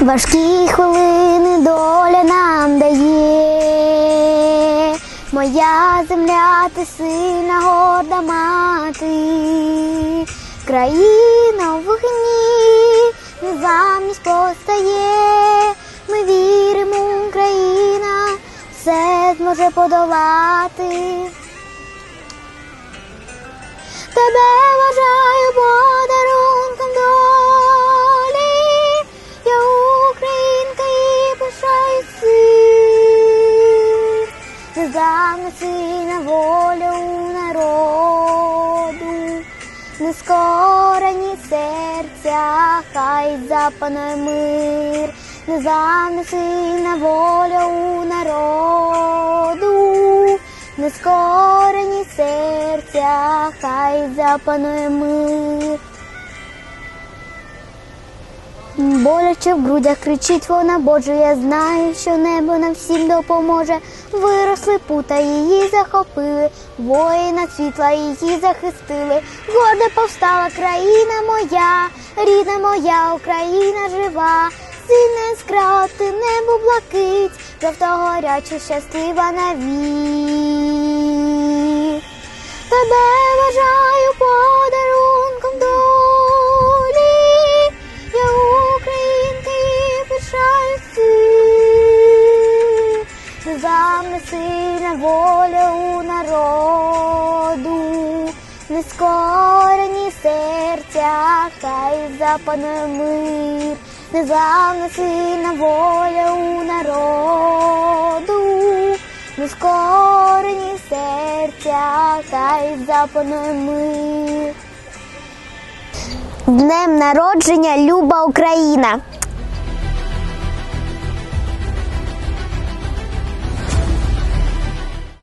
Важкі хвилини доля нам дає. Моя земля, ти сильна горда мати, країна в вогні, незламність постає. Ми віримо, Україна все зможе подолати. Тебе Незламна сильна воля у народу, нескорені серця, хай запанує мир. Незламна сильна воля у народу, нескорені серця, хай запанує мир. Боляче в грудях кричить вона, Боже, я знаю, що небо нам всім допоможе. Виросли пута, її захопили, воїна світла її захистили. Горде повстала країна моя, рідна моя Україна жива, сильна яскрава ти небо блакить, жовто гаряче, щаслива навік. Незламна сильна воля у народу, нескорені серця, хай запанує мир. Незламна сильна воля у народу, нескорені серця, хай запанує мир. Днем народження, Люба Україна!